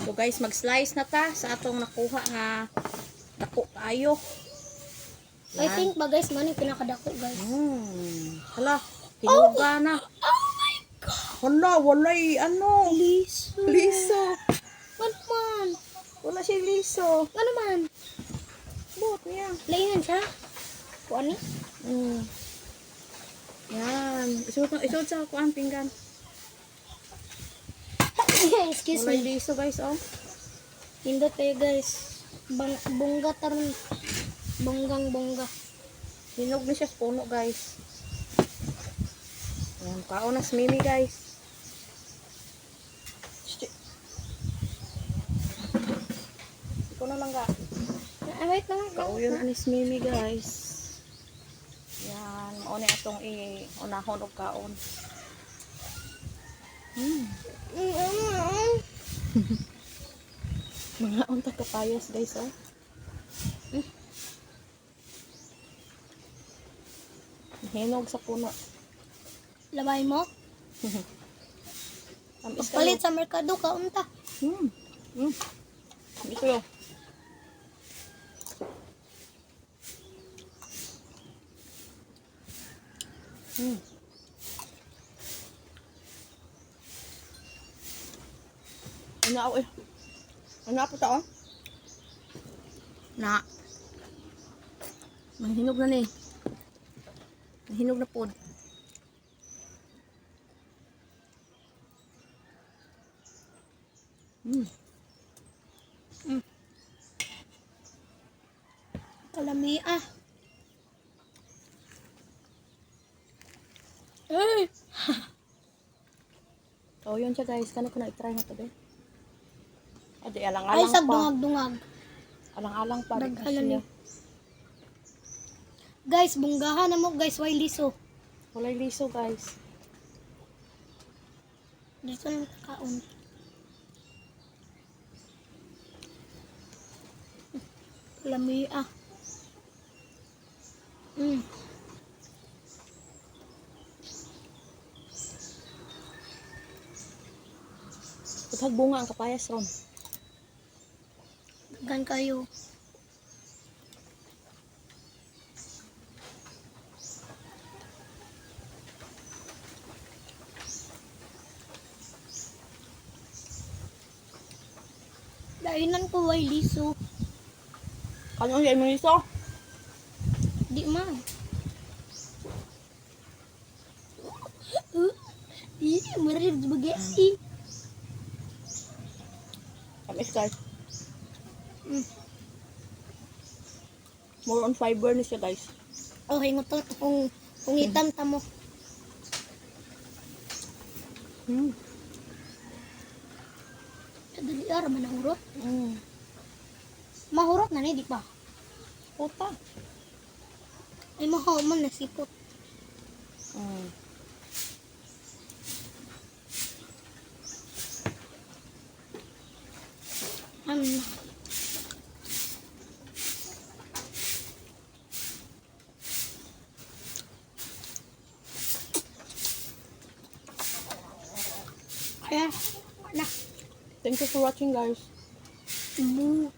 So guys, mag-slice na ta sa atong nakuha nga dako kayo. I think ba guys, man yung pinakadako guys. Hmm. Hala, hinuga na. Oh my God! Hala, walay ano. Liso. Liso. Ano man? Wala siya liso. Ano man? Buot niya. Lainan siya? Kuan ni? Hmm. Yan. Isuot, isuot sa kuan pinggan. Excuse me. liso guys, oh. Hindot kayo guys. Bang, bongga taron. Bonggang bongga. Hinog na siya sa puno guys. Yan, kaon na si Mimi guys. Ikaw na lang ga. Ah, wait lang. Kauyon ani si Mimi guys. Yan, mao ni atong i unahon og kaon. Hmm. Mm, mm, mm. Mga unta kapayas guys oh. Hinog sa puno. Labay mo? Tamis Palit sa merkado ka unta. Hmm. Hmm. Ito yun. Hmm. Ano ako eh? Ano ako ta oh? Na. Mahinog na ni. Mahinog na pod. Hmm. Kalami ah. Ay! Oh, yun siya guys. Kano ko na i-try na to be. Adi, Ay, alang-alang sa pa. dungag-dungag. Alang-alang pa. Daghalan kasi ni. Guys, bunggahan na mo guys, why liso? Walay liso guys. Dito lang kaon. Kalami ah. Mm. Utag bunga ang kapayas ron. Gan kayo. Dainan ko why liso. Kano ang mo liso? Di man. Ih, marami spaghetti. Tamis guys. Mm. More on fiber ni siya guys. Oh, hingot kung kung itam ta mo. Hmm. Dali ar man nahurot. Mm. Mahurot na ni di pa. Puta. Ay mahaw man nasipot. Mm. Ano Kaya, na, Thank you for watching guys. bu,